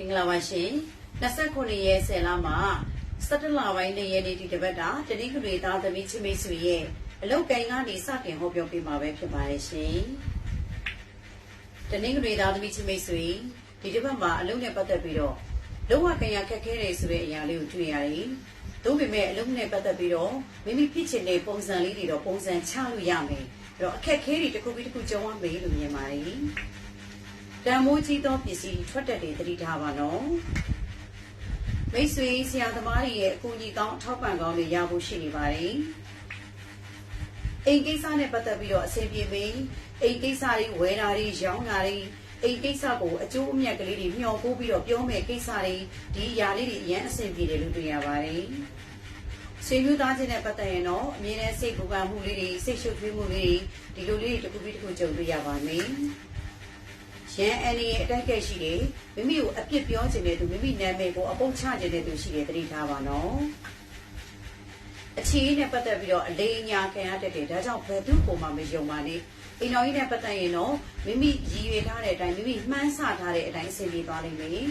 မင်္ဂလာပါရှင်29ရက်10လမှာ17လပိုင်းနဲ့ရက်နေ့ဒီတစ်ပတ်တာတတိကတွေသားသမီးချင်းမိတ်ဆွေရဲ့အလုတ်ကိုင်းကနေစတင်ဟောပြောပေးမှာပဲဖြစ်ပါတယ်ရှင်တနင်္ဂနွေသားသမီးချင်းမိတ်ဆွေဒီတစ်ပတ်မှာအလုတ်နဲ့ပတ်သက်ပြီးတော့လောကကံရခက်ခဲတယ်ဆိုတဲ့အရာလေးကိုတွေ့ရတယ်သို့ပေမဲ့အလုံးနဲ့ပတ်သက်ပြီးတော့မိမိဖြစ်ချင်တဲ့ပုံစံလေးတွေတော့ပုံစံချလို့ရမယ်အဲ့တော့အခက်ခဲတွေတစ်ခုပြီးတစ်ခုကြုံရမယ်လို့မြင်ပါတယ် တန်မိုးကြီးသောပစ္စည်းထွက်တတ်တဲ့သတိထားပါနော်မိတ်ဆွေဆရာသမားတွေရဲ့အကူအညီကောင်းအထောက်ပံ့ကောင်းတွေရဖို့ရှိနေပါတယ်အိမ်ကိစ္စနဲ့ပတ်သက်ပြီးတော့အဆင်ပြေပြီအိမ်ကိစ္စတွေဝယ်တာတွေရောင်းတာတွေအိမ်ကိစ္စကိုအကျိုးအမြတ်ကလေးတွေမျှော်ပို့ပြီးတော့ပြောမယ်ကိစ္စတွေဒီຢာလေးတွေအရင်အဆင်ပြေတယ်လို့တွေ့ရပါတယ်ဆွေမျိုးသားချင်းနဲ့ပတ်သက်ရင်တော့အမြဲတမ်းစိတ်ပူပန်မှုလေးတွေစိတ်ရှုပ်ထွေးမှုလေးတွေဒီလိုလေးတွေတစ်ခုပြီးတစ်ခုကြုံတွေ့ရပါမယ် ရန်အန်ရဲ့အတိုက်ကဲရှိတယ်မိမိကိုအပြစ်ပြောခြင်းတဲ့သူမိမိနာမည်ကိုအပုတ်ချခြင်းတဲ့သူရှိတယ်သတိထားပါနော်အခြေအနေနဲ့ပတ်သက်ပြီးတော့အလေးညာခံရတတ်တယ်ဒါကြောင့်ဘယ်သူ့ကိုမှမယုံပါနဲ့အိမ်တော်ကြီးနဲ့ပတ်သက်ရင်တော့မိမိရည်ရွယ်ထားတဲ့အတိုင်းမိမိမှန်းဆထားတဲ့အတိုင်းအဆင်ပြေသွားလိမ့်မယ်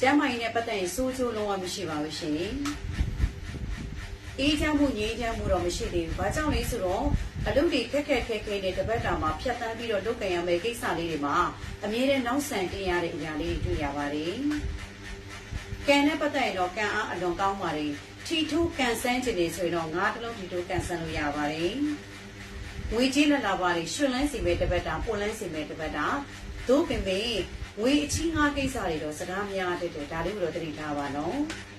ကျမ်းမာရေးနဲ့ပတ်သက်ရင်စိုးချိုးလုံးဝမရှိပါဘူးရှင်အေးချမ်းမှုငြိမ်းချမ်းမှုတော့မရှိသေးဘူး။ဘာကြောင့်လဲဆိုတော့ အလုပ်တွေခက်ခက်ခဲခဲနဲ့တပတ်တာမှာဖြတ်တန်းပြီးတော့လုပ်ကြရမယ့်ကိစ္စလေးတွေမှာအမြဲတမ်းနောက်ဆန်တင်ရတဲ့အရာလေးတွေတွေ့ရပါတယ်။ကံနဲ့ပတ်သက်ရင်တော့ကံအားအလွန်ကောင်းပါတယ်။ထီထိုးကန်ဆန်းခြင်းတွေဆိုရင်တော့ငါးတလုံးထီထိုးကန်ဆန်းလို့ရပါတယ်။ငွေကြီးလက်လာပါလေရွှင်လန်းစီမဲ့တပတ်တာပွန်လန်းစီမဲ့တပတ်တာသို့ပင်ပင်ငွေအချင်းငါးကိစ္စတွေတော့စကားများတဲ့တဲ့ဒါလေးကိုတော့သတိထားပါနော်။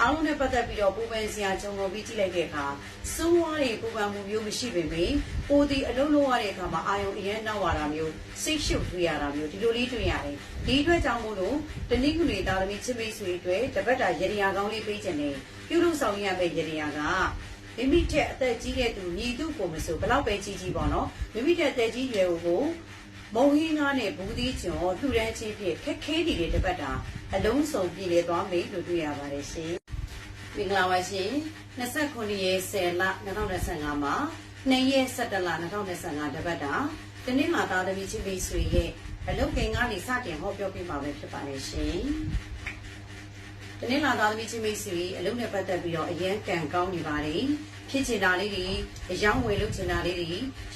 အားလုံးနဲ့ပတ်သက်ပြီးတော့ပူပန်စရာကြုံလို့ပြီးကြည့်လိုက်တဲ့အခါစိုးဝါးတွေပူပန်မှုမျိုးမရှိပေမဲ့ပိုဒီအလုံးလုံးရတဲ့အခါမှာအာယုံအရင်နောက်လာတာမျိုးစိတ်ရှုပ်တွေ့ရတာမျိုးဒီလိုလေးတွေ့ရတယ်ဒီအတွက်ကြောင့်မို့လို့တနည်းကုနေသားသမီးချစ်မိတ်ဆွေတွေတပတ်တာရေရာကောင်းလေးပေးခြင်းနဲ့ပြုလုပ်ဆောင်ရမယ့်ရေရာကမိမိထက်အသက်ကြီးတဲ့သူညီသူကိုမဆိုဘလောက်ပဲကြီးကြီးပေါ့နော်မိမိထက်အသက်ကြီးရွယ်ကိုမုံဟင်းကားနဲ့ဘူးသီးကျော်လှူဒန်းခြင်းဖြင့်ခက်ခဲနေတဲ့တပတ်တာအလုံးစုံပြည်လေသွားမယ်လို့တွေ့ရပါတယ်ရှင် မင်္ဂလာပါရှင်29ရက်10လ2025မှာ2ရက်17လ2025တပတ်တာတနင်္လာသားသမီးချင်းမိတ်ဆွေရဲ့အလုတ်ကင်ကနေစတင်ဟောပြောပြမှာပဲဖြစ်ပါတယ်ရှင်တနင်္လာသားသမီးချင်းမိတ်ဆွေအလုတ်နဲ့ပတ်သက်ပြီးတော့အရန်ကံကောင်းနေပါတယ်ဖြစ်ချင်တာလေးတွေအယောင်းဝယ်လုပ်ချင်တာလေးတွေ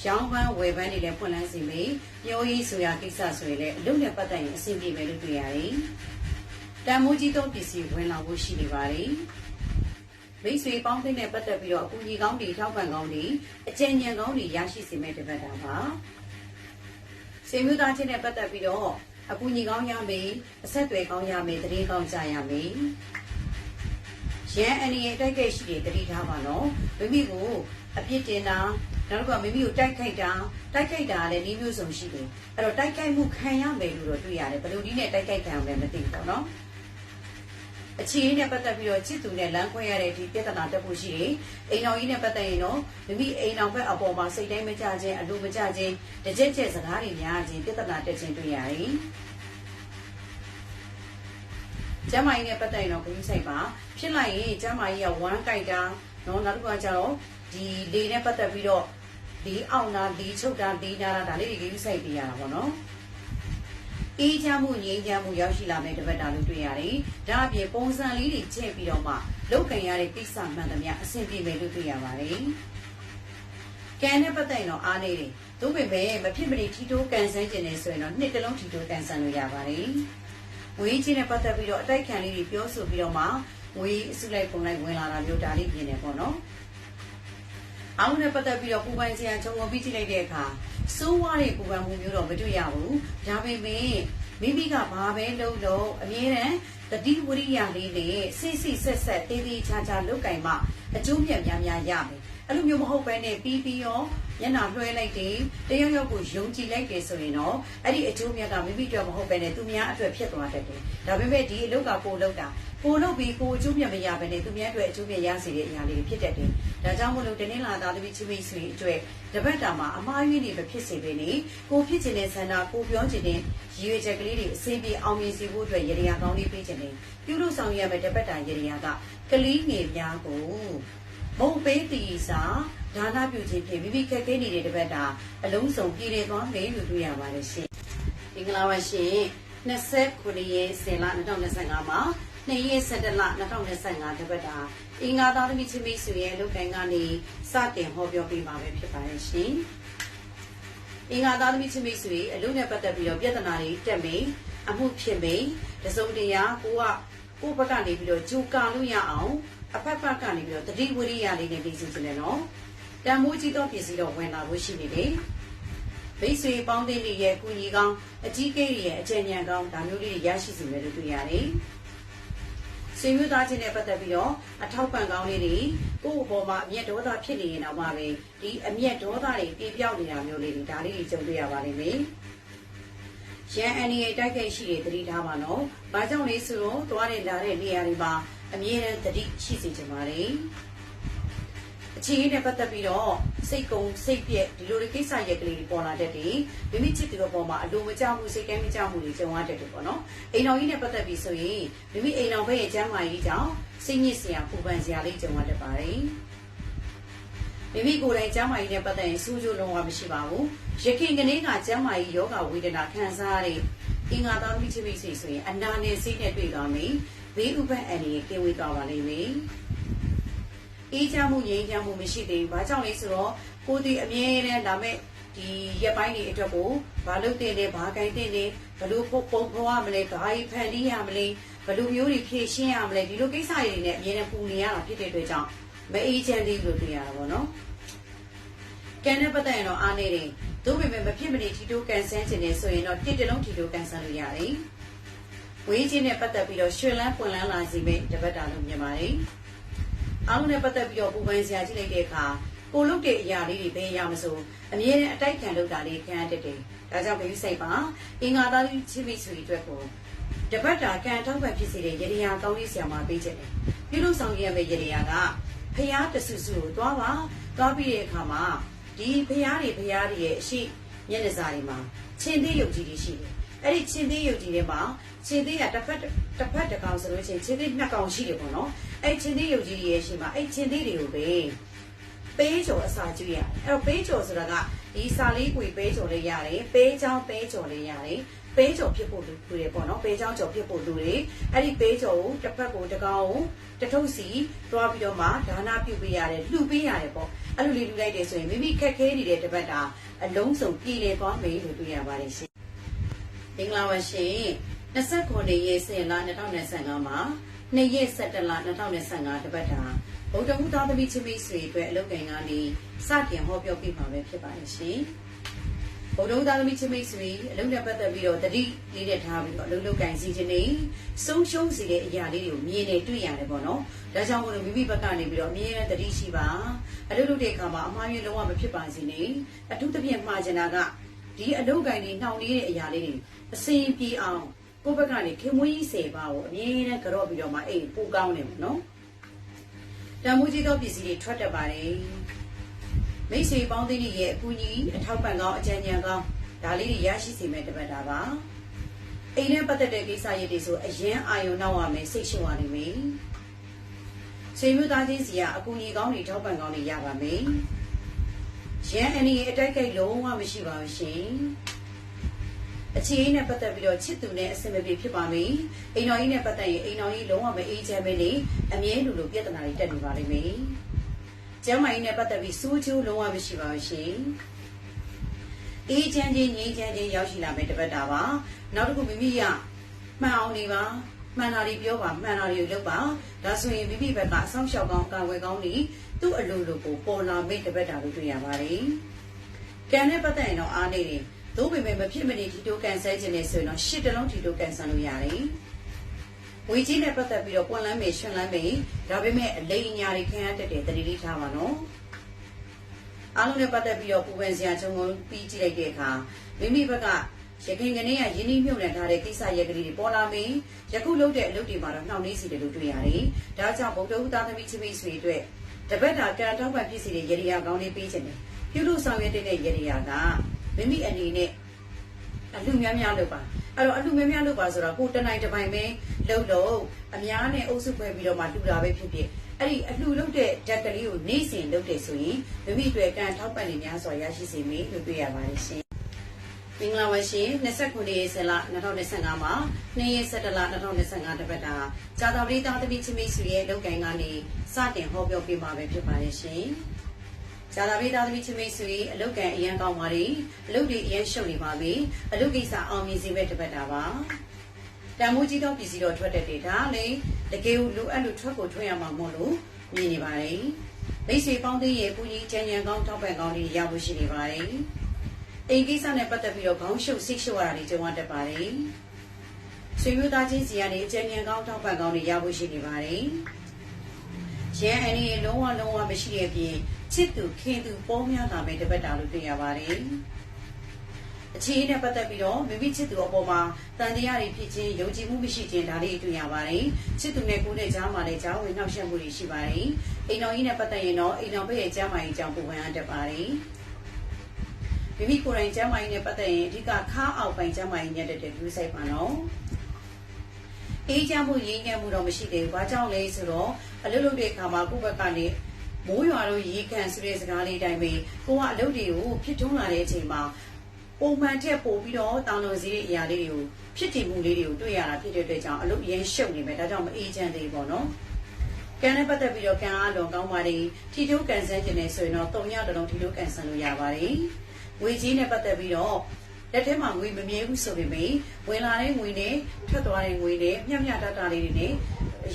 ရောင်းပန်းဝယ်ပန်းတွေလည်းဖွင့်လန်းစီမယ်ပြောရေးဆိုရာကိစ္စဆိုရင်လည်းအလုပ်နဲ့ပတ်သက်ရင်အဆင်ပြေမယ်လို့တွေ့ရတယ်တန်မိုးကြီးသောပစ္စည်းဝင်လာဖို့ရှိနေပါတယ် မိတ်ဆွေပေါင်းသိနဲ့ပတ်သက်ပြီးတော့အကူအညီကောင်းတွေထောက်ပံ့ကောင်းတွေအကြံဉာဏ်ကောင်းတွေရရှိစေမယ့်တပတ်တာပါစေမျိုးသားချင်းနဲ့ပတ်သက်ပြီးတော့အကူအညီကောင်းရမယ်အဆက်အသွယ်ကောင်းရမယ်တရင်ကောင်းကြရမယ်ရန်အနေနဲ့တိုက်ခိုက်ရှိတယ်တတိထားပါနော်မိမိကိုအပြစ်တင်တာနောက်တစ်ခုကမိမိကိုတိုက်ခိုက်တာတိုက်ခိုက်တာလည်းဒီမျိုးစုံရှိတယ်အဲ့တော့တိုက်ခိုက်မှုခံရမယ်လို့တော့တွေ့ရတယ်ဘယ်လိုဒီနဲ့တိုက်ခိုက်ခံရမလဲမသိဘူးပေါ့နော် အခြေအနေနဲ့ပတ်သက်ပြီးတော့ချစ်သူနဲ့လမ်းခွဲရတဲ့ဒီပြဿနာတက်ဖို့ရှိတယ်။အိမ်တော်ကြီးနဲ့ပတ်သက်ရင်တော့မိမိအိမ်တော်ဘက်အပေါ်မှာစိတ်တိုင်းမကြခြင်းအလိုမကြခြင်းတကြက်ကြက်စကားတွေများခြင်းပြဿနာတက်ခြင်းတွေ့ရတယ်။ကျမကြီးနဲ့ပတ်သက်ရင်တော့ဂရုစိုက်ပါဖြစ်လိုက်ရင်ကျမကြီးကဝမ်းကြိုက်တာနော်နောက်တစ်ခုကကျတော့ဒီလေနဲ့ပတ်သက်ပြီးတော့ဒီအောင်တာဒီချုပ်တာဒီနာတာဒါလေးတွေဂရုစိုက်ပြရတာပေါ့နော်။ အေးချမ်းမှုငြိမ်းချမ်းမှုရောက်ရှိလာမယ့်တပတ်တာလို့တွေ့ရတယ်။ဒါအပြင်ပုံစံလေးတွေကျင့်ပြီးတော့မှလောက်ကန်ရတဲ့ကိစ္စမှန်သမျှအဆင်ပြေမယ်လို့တွေ့ရပါတယ်။ကံနဲ့ပတ်သက်ရင်တော့အားနေတယ်။သို့ပေမဲ့မဖြစ်မနေထီတိုးကန်ဆန်းကျင်နေဆိုရင်တော့နှစ်တလုံးထီတိုးကန်ဆန်းလို့ရပါတယ်။ဝေးချင်းနဲ့ပတ်သက်ပြီးတော့အတိုက်ခံလေးတွေပြောဆိုပြီးတော့မှဝေးအစုလိုက်ပုံလိုက်ဝင်လာတာမျိုးဒါလေးပြင်နေပေါ့နော်။အောင်နဲ့ပတ်သက်ပြီးတော့ပူပန်စရာခြုံငုံပြီးကြည့်လိုက်တဲ့အခါ စိုးဝါးတဲ့ပူပန်မှုမျိုးတော့မတွေ့ရဘူးဒါပေမဲ့မိမိကဘာပဲလုပ်လို့အမြဲတမ်းတတိဝရိယလေးနဲ့စိတ်စိတ်ဆက်ဆက်တေးသေးချာချာလုပ်ကင်မှအကျိုးမြတ်များများရမယ် အဲ့လိုမျိုးမဟုတ်ဘဲနဲ့ပြီးပြီးရောညနာလွှဲလိုက်တယ်တယောက်ယောက်ကိုယုံကြည်လိုက်တယ်ဆိုရင်တော့အဲ့ဒီအကျိုးမြတ်ကမိမိတို့မဟုတ်ဘဲနဲ့သူများအတွက်ဖြစ်သွားတတ်တယ်ဒါပေမဲ့ဒီအလုပ်ကပို့လုပ်တာပို့လုပ်ပြီးကိုအကျိုးမြတ်မရဘဲနဲ့သူများအတွက်အကျိုးမြတ်ရစေတဲ့အရာလေးဖြစ်တတ်တယ်ဒါကြောင့်မို့လို့တနင်္လာသားသမီးချင်းမိတ်ဆွေအတွက်တပတ်တာမှာအမားရွေးနေမဖြစ်စေဘဲနဲ့ကိုဖြစ်ချင်တဲ့ဆန္ဒကိုပြောချင်တဲ့ရည်ရွယ်ချက်ကလေးတွေအစင်းပြေအောင်မြင်စေဖို့အတွက်ရည်ရည်ကောင်းလေးပေးချင်တယ်ပြုလို့ဆောင်ရမယ့်တပတ်တာရည်ရည်ကကလေးငယ်များကို မုံပေးတီစာဒါနပြုခြင်းဖြင့်မိမိခက်ခဲနေတဲ့တပတ်တာအလုံးစုံပြည်နေသွားမယ်လို့တွေ့ရပါတယ်ရှင်မင်္ဂလာပါရှင်29ရက်10လ2025မှာ2ရက်17လ2025တပတ်တာအင်္ဂါသားသမီးချင်းမိတ်ဆွေရဲ့လုပ်ကိုင်ကနေစတင်ဟောပြောပေးမှာပဲဖြစ်ပါတယ်ရှင်။အင်္ဂါသားသမီးချင်းမိတ်ဆွေအလုပ်နဲ့ပတ်သက်ပြီးတော့ပြဿနာတွေတက်မိအမှုဖြစ်မိတစုံတရာကိုကကိုယ့်ဘက်ကနေပြီးတော့ဂျူကာလို့ရအောင် အဖက်ဖက်ကနေပြီးတော့တတိဝိရိယလေးနဲ့ပြီးစီခြင်းနဲ့နော်။တန်မိုးကြီးတော့ပြည်စီတော့ဝင်လာလို့ရှိနေတယ်။မိတ်ဆွေပေါင်းသင်းတွေရဲ့ကူညီကောင်းအကြီးကဲတွေရဲ့အကြံဉာဏ်ကောင်းဒါမျိုးလေးတွေရရှိစီမယ်လို့တွေ့ရတယ်။ဆွေမျိုးသားချင်းနဲ့ပတ်သက်ပြီးတော့အထောက်ပံ့ကောင်းလေးတွေကိုယ့်အပေါ်မှာအမျက်ဒေါသဖြစ်နေရင်တော့မှပဲဒီအမျက်ဒေါသတွေပြေပြောက်နေတာမျိုးလေးတွေဒါလေးတွေကြုံတွေ့ရပါလိမ့်မယ်။ရန်အန်ဒီရဲ့တိုက်ခိုက်ရှိတဲ့သတိထားပါနော်။ဘာကြောင့်လဲဆိုတော့သွားတဲ့လာတဲ့နေရာတွေမှာ အမြဲတမ်းသတိရှိစေချင်ပါတယ်။အခြေအနေနဲ့ပတ်သက်ပြီးတော့စိတ်ကုံစိတ်ပြက်ဒီလိုတွေကိစ္စရက်ကလေးတွေပေါ်လာတတ်တယ်မိမိချစ်သူအပေါ်မှာအလိုမကျမှုစိတ်ကဲမကျမှုတွေကြုံရတတ်တယ်ပေါ့နော်အိမ်တော်ကြီးနဲ့ပတ်သက်ပြီးဆိုရင်မိမိအိမ်တော်ဘက်ရဲ့ကျမ်းမာရေးကြောင့်စိတ်ညစ်စရာပူပန်စရာလေးကြုံရတတ်ပါတယ်မိမိကိုယ်တိုင်ကျမ်းမာရေးနဲ့ပတ်သက်ရင်စူးကြိုးလုံးဝမရှိပါဘူးရခင်ကနေ့ကကျမ်းမာရေးယောဂဝေဒနာခံစားရတဲ့အင်္ဂါသားမိချစ်မိတ်ဆွေဆိုရင်အနာနဲ့စိတ်နဲ့တွေ့သွားမယ် ဘေးဥပ္ပအန္တရာယ်ကင်းဝေးသွားပါလိမ့်မယ်အေးချမ်းမှုငြိမ်းချမ်းမှုမရှိသေးဘူး။ဘာကြောင့်လဲဆိုတော့ကိုယ်ဒီအမြဲတမ်းဒါမဲ့ဒီရက်ပိုင်းတွေအတွက်ကိုဘာလုပ်တင်လဲဘာကြိုင်တင်လဲဘလို့ပုံပုံဖော်ရမလဲဘာကြီးဖန်တီးရမလဲဘလို့မျိုးတွေဖြည့်ရှင်းရမလဲဒီလိုကိစ္စတွေနဲ့အမြဲတမ်းပူနေရတာဖြစ်တဲ့အတွက်ကြောင့်မအေးချမ်းသေးဘူးလို့တွေ့ရတာပေါ့နော်။ကန်တဲ့ပတ်သက်ရင်တော့အားနေတယ်။သို့ပေမဲ့မဖြစ်မနေထီတိုးကန်ဆန်းခြင်းနဲ့ဆိုရင်တော့တစ်တလုံးထီတိုးကန်ဆန်းလို့ရတယ်။ ဝေးခြင်းနဲ့ပတ်သက်ပြီးတော့ရွှေလန်းပွင့်လန်းလာစီမဲ့တပတ်တာလို့မြင်ပါတယ်။အားလုံးနဲ့ပတ်သက်ပြီးတော့ပူပန်စရာကြည့်လိုက်တဲ့အခါကိုလုတ်တဲ့အရာလေးတွေဘယ်ရမစို့အမြဲတမ်းအတိုက်ခံလုပ်တာလေးခံရတတ်တယ်။ဒါကြောင့်ဘယ်စိတ်ပါအင်္ဂါသားလေးချစ်မိတ်ဆွေအတွက်ကိုတပတ်တာကံထောက်ပံ့ဖြစ်စေတဲ့ရေရာကောင်းလေးဆရာမပေးချက်တယ်။ပြုလို့ဆောင်ရမယ့်ရေရာကဖျားတဆူဆူကိုသွားပါသွားပြီးတဲ့အခါမှာဒီဖျားတွေဖျားတွေရဲ့အရှိမျက်နှာစာတွေမှာချင်းသေးရုပ်ကြီးတွေရှိတယ်။ အဲ့ဒီချင်းသေးရုပ်ကြီးတွေမှာချင်းသေးကတစ်ဖက်တစ်ဖက်တစ်ကောင်ဆိုလို့ချင်းချင်းသေးနှစ်ကောင်ရှိတယ်ပေါ့နော်။အဲ့ချင်းသေးရုပ်ကြီးတွေရဲ့ရှိမှာအဲ့ချင်းသေးတွေကိုပဲပေးကြော်အစာကျွေးရတယ်။အဲ့တော့ပေးကြော်ဆိုတာကဒီစာလေးကိုပေးကြော်လေးရတယ်။ပေးချောင်းပေးကြော်လေးရတယ်။ပေးကြော်ဖြစ်ဖို့လူတွေပေါ့နော်။ပေးချောင်းကြော်ဖြစ်ဖို့လူတွေအဲ့ဒီပေးကြော်ကိုတစ်ဖက်ကိုတစ်ကောင်ကိုတစ်ထုပ်စီတွားပြီးတော့မှဒါနပြုပေးရတယ်လှူပေးရတယ်ပေါ့။အဲ့လိုလေးလှူလိုက်တယ်ဆိုရင်မိမိခက်ခဲနေတဲ့တစ်ပတ်တာအလုံးစုံပြည်လေသွားမယ်လို့တွေ့ရပါတယ်ရှင်။ မင်္ဂလာပါရှင်။29ရက်10လ2025မှာ2ရက်17လ2025တပတ်တာဗုဒ္ဓဟူသားသမီးချင်းမိတ်ဆွေအတွက်အလုပ်ကိုင်ကနေစတင်ဟောပြောပြမှာပဲဖြစ်ပါတယ်ရှင်။ဗုဒ္ဓဟူသားသမီးချင်းမိတ်ဆွေအလုပ်နဲ့ပတ်သက်ပြီးတော့တတိလေးနဲ့ထားပြီးတော့အလုပ်လုပ်ကိုင်စီခြင်းနေဆုံးရှုံးစေတဲ့အရာလေးတွေကိုမြင်နေတွေ့ရတယ်ပေါ့နော်။ဒါကြောင့်မို့လို့မိမိဘက်ကနေပြီးတော့အမြဲတမ်းတတိရှိပါအလုပ်လုပ်တဲ့အခါမှာအမှားမျိုးလုံးဝမဖြစ်ပါစေနဲ့။အထူးသဖြင့်မှားချင်တာက ဒီအလုပ်ကိုင်တွေနှောင့်နှေးတဲ့အရာလေးတွေအစင်ပြေအောင်ကိုယ့်ဘက်ကနေခင်မွေးကြီးစေပါကိုအမြဲတမ်းကြော့ပြီးတော့မှအေးပူကောင်းတယ်ပေါ့နော်တန်မှုကြီးသောပစ္စည်းတွေထွက်တတ်ပါတယ်မိတ်ဆွေပေါင်းသင်းတွေရဲ့အကူအညီအထောက်ပံ့ကောင်းအကြံဉာဏ်ကောင်းဒါလေးတွေရရှိစေမဲ့တပတ်တာပါအိမ်နဲ့ပတ်သက်တဲ့ကိစ္စရပ်တွေဆိုအရင်အာယုံနောက်ရမယ်စိတ်ရှုံရနိုင်မယ်ဆွေမျိုးသားချင်းစီကအကူအညီကောင်းတွေထောက်ပံ့ကောင်းတွေရပါမယ် ရန်အန်ဒီရဲ့အတိုက်ခိုက်လုံးဝမရှိပါဘူးရှင်အခြေအနေနဲ့ပတ်သက်ပြီးတော့ချစ်သူနဲ့အဆင်မပြေဖြစ်ပါမယ်။အိမ်တော်ကြီးနဲ့ပတ်သက်ရင်အိမ်တော်ကြီးလုံးဝမအေးချမ်းပဲနေအမြဲလူလိုပြဿနာတွေတက်နေပါလိမ့်မယ်။ကျမ်းမာရေးနဲ့ပတ်သက်ပြီးစိုးကျိုးလုံးဝမရှိပါဘူးရှင်။အေးချမ်းခြင်းငြိမ်းချမ်းခြင်းရောက်ရှိလာမယ်တပတ်တာပါ။နောက်တစ်ခုမိမိရမှန်အောင်နေပါ မှန်တာတွေပြောပါမှန်တာတွေလုပ်ပါဒါဆိုရင်မိမိဘက်ကအဆောင်ရှောက်ကောင်းကာဝယ်ကောင်းနေသူ့အလိုလိုကိုပေါ်လာမိတ်တပတ်တာလို့တွေ့ရပါတယ်။ကံနဲ့ပတ်သက်ရင်တော့အားနေတယ်။သို့ပေမဲ့မဖြစ်မနေဒီတိုကန်ဆယ်ခြင်းနဲ့ဆိုရင်တော့ရှစ်တလုံးဒီတိုကန်ဆယ်လို့ရတယ်။ဝေကြီးနဲ့ပတ်သက်ပြီးတော့ပွန်လန်းမေရှင်လန်းမေဒါပေမဲ့အလိမ်ညာတွေခင်ရတတ်တယ်တတိလေးထားပါနော်။အားလုံးနဲ့ပတ်သက်ပြီးတော့ပူပန်စရာချုံငုံပြီးကြည့်လိုက်တဲ့အခါမိမိဘက်က ရခိုင်ကနေကယင်းနှိမ့်မြုပ်နှံထားတဲ့ကိစ္စရက်ကလေးတွေပေါ်လာပြီးယခုလုပ်တဲ့အလုပ်တွေမှာတော့နှောင့်နှေးစီတယ်လို့တွေ့ရတယ်။ဒါကြောင့်ဗုဒ္ဓဦးသားသမီးချင်းမိတ်ဆွေအတွက်တပတ်တာကံတောက်ပံဖြစ်စီတဲ့ရေရာကောင်းလေးပေးခြင်းတယ်။ပြုလို့ဆောင်ရွက်တဲ့ရေရာကမိမိအနေနဲ့အလူများများလုပ်ပါအဲ့တော့အလူများများလုပ်ပါဆိုတော့ကိုတနိုင်တစ်ပိုင်ပဲလှုပ်လို့အများနဲ့အုပ်စုဖွဲ့ပြီးတော့မှလှူတာပဲဖြစ်ဖြစ်အဲ့ဒီအလှလုပ်တဲ့ဓာတ်ကလေးကိုနေ့စဉ်လုပ်တယ်ဆိုရင်မိမိအတွက်ကံထောက်ပံ့နေများစွာရရှိစေမယ်လို့တွေ့ရပါတယ်ရှင် မင်္ဂလာပါရှင်29ရက်ဆက်လ2025မှာ2ရက်17လ2025တပတ်တာဇာတာပရိသသမီချင်းမိတ်ဆွေရဲ့လုပ်ကိုင်ကနေစတင်ဟောပြောပေးမှာပဲဖြစ်ပါတယ်ရှင်ဇာတာပရိသသမီချင်းမိတ်ဆွေအလုပ်ကန်အရန်ကောင်းပါလေအလုပ်တွေအရန်ရှုပ်နေပါပြီအလုပ်ကိစ္စအောင်မြင်စေမဲ့တပတ်တာပါတန်မိုးကြီးသောပြည်စီတော်ထွက်တဲ့ဒေတာလေတကယ်လိုအပ်လို့ထွက်ကိုထွက်ရမှာမို့လို့မြင်နေပါတယ်မိတ်ဆွေပေါင်းသိရဲ့ပူကြီးချမ်းချမ်းကောင်းထောက်ပံ့ကောင်းတွေရဖို့ရှိနေပါတယ် အိမ်ကိစ္စနဲ့ပတ်သက်ပြီးတော့ခေါင်းရှုပ်စိတ်ရှုပ်ရတာတွေကြုံရတတ်ပါတယ်ဆွေမျိုးသားချင်းစီကနေအချမ်းချမ်းကောင်းထောက်ပံ့ကောင်းတွေရဖို့ရှိနေပါတယ်ရန်အနေနဲ့လုံးဝလုံးဝမရှိတဲ့အပြင်ချစ်သူခင်သူပေါများတာပဲတပတ်တာလို့တွေ့ရပါတယ်အခြေအနေနဲ့ပတ်သက်ပြီးတော့မိမိချစ်သူအပေါ်မှာတန်တရားတွေဖြစ်ခြင်းယုံကြည်မှုမရှိခြင်းဒါလေးတွေ့ရပါတယ်ချစ်သူနဲ့ကိုယ်နဲ့ကြားမှာလည်းကြားဝင်နှောက်ယှက်မှုတွေရှိပါတယ်အိမ်တော်ကြီးနဲ့ပတ်သက်ရင်တော့အိမ်တော်ဘက်ရဲ့ကြားမှာရင်ကြောင့်ပုံမှန်အပ်တတ်ပါတယ် မိမိကိုယ်တိုင်ကျမ်းမာရေးနဲ့ပတ်သက်ရင်အဓိကခါအောက်ပိုင်းကျမ်းမာရေးညက်တဲ့တူးဆိုင်ပါနော်အေးချမ်းမှုရင်းညံ့မှုတော့မရှိသေးဘူး။ဘာကြောင့်လဲဆိုတော့အလုပ်လုပ်တဲ့အခါမှာကိုယ့်ဘက်ကနေမိုးရွာလို့ရေခံဆိုတဲ့စကားလေးတိုင်းပဲကိုကအလုပ်တွေကိုဖြစ်ထွန်းလာတဲ့အချိန်မှာပုံမှန်ထက်ပိုပြီးတော့တောင်းလို့စည်းတဲ့အရာလေးတွေကိုဖြစ်တည်မှုလေးတွေကိုတွေ့ရတာဖြစ်တဲ့အတွက်ကြောင့်အလုပ်ရင်းရှုပ်နေမယ်။ဒါကြောင့်မအေးချမ်းသေးဘူးပေါ့နော်။ကံနဲ့ပတ်သက်ပြီးတော့ကံအားလုံးကောင်းပါတယ်။ထီတိုးကန်ဆန်းခြင်းနဲ့ဆိုရင်တော့၃ရက်တလုံးထီတိုးကန်ဆန်းလို့ရပါတယ်။ ငွေကြီးနဲ့ပတ်သက်ပြီးတော့လက်ထဲမှာငွေမမြဲဘူးဆိုပေမဲ့ဝင်လာတဲ့ငွေနဲ့ထွက်သွားတဲ့ငွေနဲ့မျှမျှတတလေးတွေနဲ့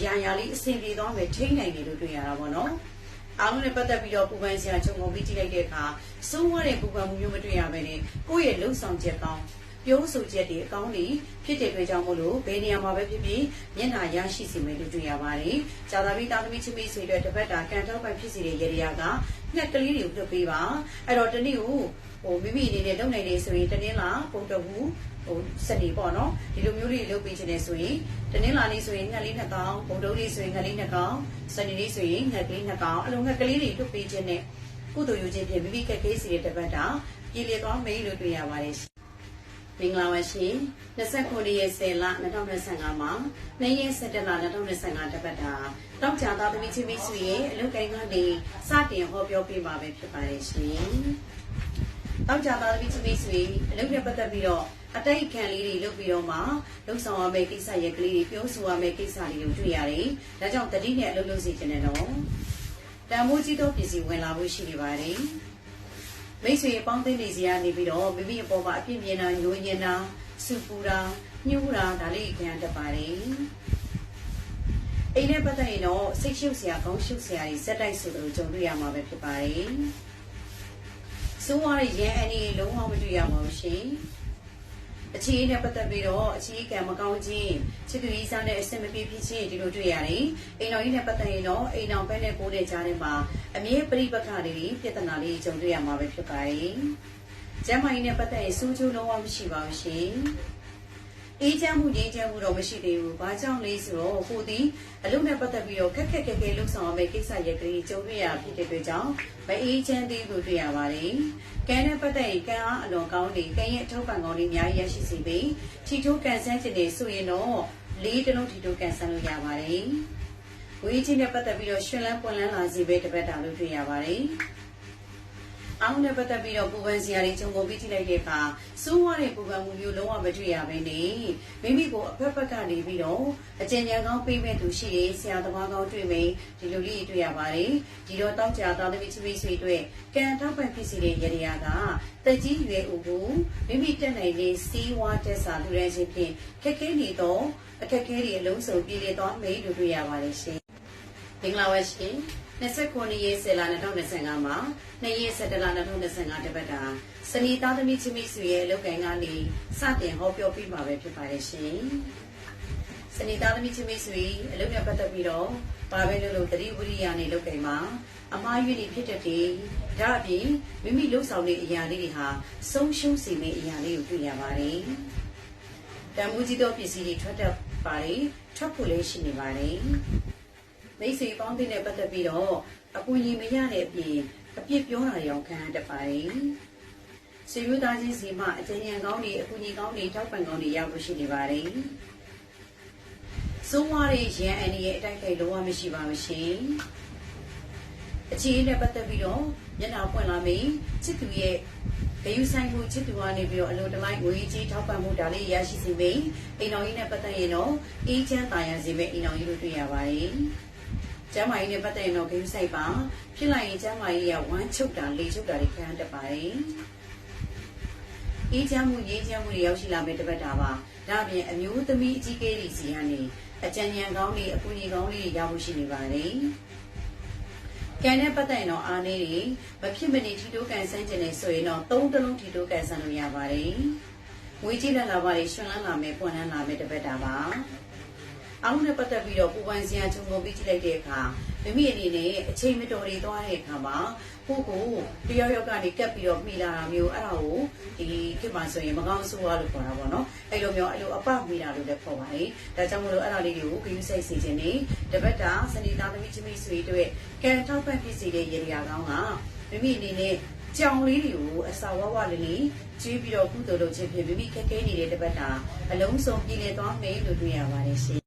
ရာရာလေးအဆင်ပြေသွားမယ်ထိန်းနိုင်တယ်လို့တွေ့ရတာပေါ့နော်အားလုံးနဲ့ပတ်သက်ပြီးတော့ပူပန်စရာခြုံငုံပြီးကြည့်လိုက်တဲ့အခါစိုးဝါတဲ့ပူပန်မှုမျိုးမတွေ့ရဘဲနဲ့ကိုယ့်ရဲ့လှုပ်ဆောင်ချက်ကောင်းပြောဆိုချက်တွေအကောင်းတွေဖြစ်တဲ့အတွက်ကြောင့်မို့လို့ဘယ်နေရာမှာပဲဖြစ်ဖြစ်မျက်နှာရရှိစီမယ်လို့တွေ့ရပါတယ်။ဇာတာမီတာသမီချင်းမိတ်ဆွေတွေတပတ်တာကန်ထောက်ပံဖြစ်စီတဲ့ရေရရာကငှက်ကလေးတွေကိုလွတ်ပေးပါ။အဲ့တော့တနေ့ကို ဟိုမိမိအနေနဲ့လုပ်နိုင်နေဆိုရင်တနင်္လာပုံတော်ဘူးဟိုစနေပေါ့နော်ဒီလိုမျိုးလေးလုပ်ပေးခြင်းနဲ့ဆိုရင်တနင်္လာနေ့ဆိုရင်ငှက်လေးနှစ်ကောင်ပုံတော်လေးဆိုရင်ငှက်လေးနှစ်ကောင်စနေနေ့ဆိုရင်ငှက်ကလေးနှစ်ကောင်အလုံးငှက်ကလေးတွေလွတ်ပေးခြင်းနဲ့ကုသိုလ်ယူခြင်းဖြင့်မိမိကက်ကေးစီတဲ့တပတ်တာပြည်လေသွားမယ်လို့တွေ့ရပါတယ်မင်္ဂလာပါရှင်29ရက်10လ2025မှာ2ရက်17လ2025တပတ်တာတောက်ကြသားသမီးချင်းမိတ်ဆွေရဲ့အလုပ်ကိုင်းကနေစတင်ဟောပြောပေးမှာပဲဖြစ်ပါတယ်ရှင် တောက်ကြသားသမီးချင်းမိတ်ဆွေအလုပ်နဲ့ပတ်သက်ပြီးတော့အတိတ်ခံလေးတွေလုပ်ပြီးတော့မှလုံဆောင်ရမယ့်ကိစ္စရဲ့ကလေးတွေပြောဆိုရမယ့်ကိစ္စတွေကိုတွေ့ရတယ်။ဒါကြောင့်တတိနဲ့အလုပ်လုပ်စီခြင်းနဲ့တော့တန်မိုးကြီးသောပစ္စည်းဝင်လာဖို့ရှိနေပါတယ်။မိတ်ဆွေပေါင်းသိနေစီကနေပြီးတော့မိမိအပေါ်မှာအပြစ်မြင်တာညှိုးညင်တာစူပူတာညှိုးတာဒါလေးခံရတတ်ပါတယ်အိမ်နဲ့ပတ်သက်ရင်တော့စိတ်ရှုပ်စရာကောင်းရှုပ်စရာတွေစက်တိုက်ဆိုလို့ကြုံတွေ့ရမှာပဲဖြစ်ပါတယ် စိုးရရဲ့ရဲအနေလုံးဝမတွေ့ရပါဘူးရှင်အခြေအနေနဲ့ပတ်သက်ပြီးတော့အခြေကံမကောင်းခြင်းချစ်သူကြီးစားနဲ့အဆင်မပြေဖြစ်ခြင်းဒီလိုတွေ့ရတယ်။အိမ်တော်ကြီးနဲ့ပတ်သက်ရင်တော့အိမ်တော်ဘက်နဲ့ကိုယ်နဲ့ကြားထဲမှာအမြဲပြိပက္ခတွေပြဿနာလေးကြုံတွေ့ရမှာပဲဖြစ်ပါတယ်။ကျမ်းမာရေးနဲ့ပတ်သက်ရင်စူးကျိုးလုံးဝမရှိပါဘူးရှင်။ အေးချမ်းမှုငြိမ်းချမ်းမှုတော့မရှိသေးဘူး။ဘာကြောင့်လဲဆိုတော့ကိုဒီအလုပ်နဲ့ပတ်သက်ပြီးတော့ခက်ခက်ခဲခဲလှုပ်ဆောင်ရမယ့်ကိစ္စရက်ကလေးကြုံတွေ့ရဖြစ်တဲ့အတွက်ကြောင့်မအေးချမ်းသေးဘူးတွေ့ရပါတယ်။ကံနဲ့ပတ်သက်ရင်ကံအားအလွန်ကောင်းနေကံရဲ့အထောက်ပံ့ကောင်းတွေအများကြီးရရှိစေပြီးထီထိုးကန်ဆန်းခြင်းတွေဆိုရင်တော့လေးတလုံးထီထိုးကန်ဆန်းလို့ရပါတယ်။ဝေးချင်းနဲ့ပတ်သက်ပြီးတော့ရှင်လန်းပွန်လန်းလာစီပဲတပတ်တာလို့တွေ့ရပါတယ်။ အောင်းနဲ့ပတ်သက်ပြီးတော့ပူပန်စရာတွေဂျုံကုန်ပြီးကြည့်လိုက်တဲ့အခါစိုးဝါတဲ့ပူပန်မှုမျိုးလုံးဝမတွေ့ရဘဲနဲ့မိမိကိုအဖက်ဖက်ကနေပြီးတော့အကျဉ်းချမ်းကောင်းပေးမဲ့သူရှိတယ်ဆရာသမားကောင်းတွေ့မယ်ဒီလိုလေးတွေ့ရပါတယ်ဒီတော့တောက်ကြသားသမီးချင်းမိတ်ဆွေတို့ကံထောက်ပံ့ဖြစ်စီတဲ့ရရကတက်ကြီးရွယ်ဦးကိုမိမိတက်နိုင်တဲ့စီးဝါတက်စာလူရဲချင်းဖြင့်ခက်ခဲနေတော့အခက်ခဲတွေအလုံးစုံပြည်လေသွားမယ်လို့တွေ့ရပါတယ်ရှင် မင်္ဂလာပါရှင်29ရက်10လ2025မှာ2ရက်17လ2025တပတ်တာစနီသားသမီးချင်းမိစုရဲ့အလုပ်ကိုင်ကနေစတင်ဟောပြောပြမှာပဲဖြစ်ပါတယ်ရှင်။စနီသားသမီးချင်းမိစုရဲ့အလုပ်နဲ့ပတ်သက်ပြီးတော့ဘာပဲလို့လို့တတိဝရိယနဲ့လုပ်ကိုင်မှာအမားရွေးနေဖြစ်တဲ့တည်းဒါအပြင်မိမိလှုပ်ဆောင်တဲ့အရာလေးတွေဟာဆုံးရှုံးစေမယ့်အရာလေးကိုတွေ့ရပါတယ်။တံမှုကြီးသောပစ္စည်းတွေထွက်တတ်ပါတယ်ထွက်ဖို့လည်းရှိနေပါတယ်။ မိတ်ဆွေပေါင်းတဲ့နဲ့ပတ်သက်ပြီးတော့အကူအညီမရတဲ့အပြင်အပြစ်ပြောတာရောခံရတတ်ပါတယ်။ဆွေမျိုးသားချင်းစီမှအကြံဉာဏ်ကောင်းတွေအကူအညီကောင်းတွေထောက်ပံ့ကောင်းတွေရဖို့ရှိနေပါတယ်။စိုးဝါးရဲ့ရန်အန်ရဲ့အတိုက်ခိုက်လုံးဝမရှိပါဘူးရှင်။အခြေအနေနဲ့ပတ်သက်ပြီးတော့မျက်နှာပွင့်လာမေးချစ်သူရဲ့ဂယုဆိုင်မှုချစ်သူကနေပြီးတော့အလိုတလိုက်ငွေကြီးထောက်ပံ့မှုဒါလေးရရှိစေမယ်အိမ်တော်ကြီးနဲ့ပတ်သက်ရင်တော့အေးချမ်းတာယာစေမယ်အိမ်တော်ကြီးတို့တွေ့ရပါတယ် ကျမ်းမာရေးနဲ့ပတ်သက်ရင်တော့ဂယုဆိုင်ပါဖြစ်လိုက်ရင်ကျမ်းမာရေးကဝမ်းချုပ်တာလေချုပ်တာတွေခံရတတ်ပါတယ်အေးချမ်းမှုရေးချမ်းမှုတွေရောက်ရှိလာမယ်တပတ်တာပါဒါအပြင်အမျိုးသမီးအကြီးကဲတွေစီကနေအကြံဉာဏ်ကောင်းတွေအကူအညီကောင်းလေးတွေရဖို့ရှိနေပါတယ်ကံနဲ့ပတ်သက်ရင်တော့အားနေတွေမဖြစ်မနေထီတိုးကန်ဆန်းကျင်နေဆိုရင်တော့သုံးတလုံးထီတိုးကန်ဆန်းလို့ရပါတယ်။ငွေကြီးလက်လာပါတွေရှင်လန်းလာမယ်ပွင့်လန်းလာမယ်တပတ်တာပါ။ အားလုံးနဲ့ပတ်သက်ပြီးတော့ပူပန်စရာခြုံငုံပြီးကြည့်လိုက်တဲ့အခါမိမိအနေနဲ့အချိန်မတော်တွေသွားတဲ့အခါမှာကိုယ့်ကိုတယောက်ယောက်ကနေကပ်ပြီးတော့မိလာတာမျိုးအဲ့ဒါကိုဒီခေတ်မှာဆိုရင်မကောင်းဆိုးရလို့ခေါ်တာပေါ့နော်အဲ့လိုမျိုးအဲ့လိုအပမိတာလို့လည်းခေါ်ပါတယ်ဒါကြောင့်မလို့အဲ့ဒါလေးတွေကိုဂရုစိုက်စေခြင်းနဲ့တပတ်တာစနေသားသမီးချင်းမိတ်ဆွေတို့ကံထောက်ပံ့ဖြစ်စေတဲ့ရေရာကောင်းကမိမိအနေနဲ့ကြောင်လေးတွေကိုအစာဝဝလေးလေးကျွေးပြီးတော့ကုသိုလ်လုပ်ခြင်းဖြင့်မိမိခက်ခဲနေတဲ့တပတ်တာအလုံးစုံပြည်လည်သွားမယ်လို့တွေ့ရပါတယ်ရှင်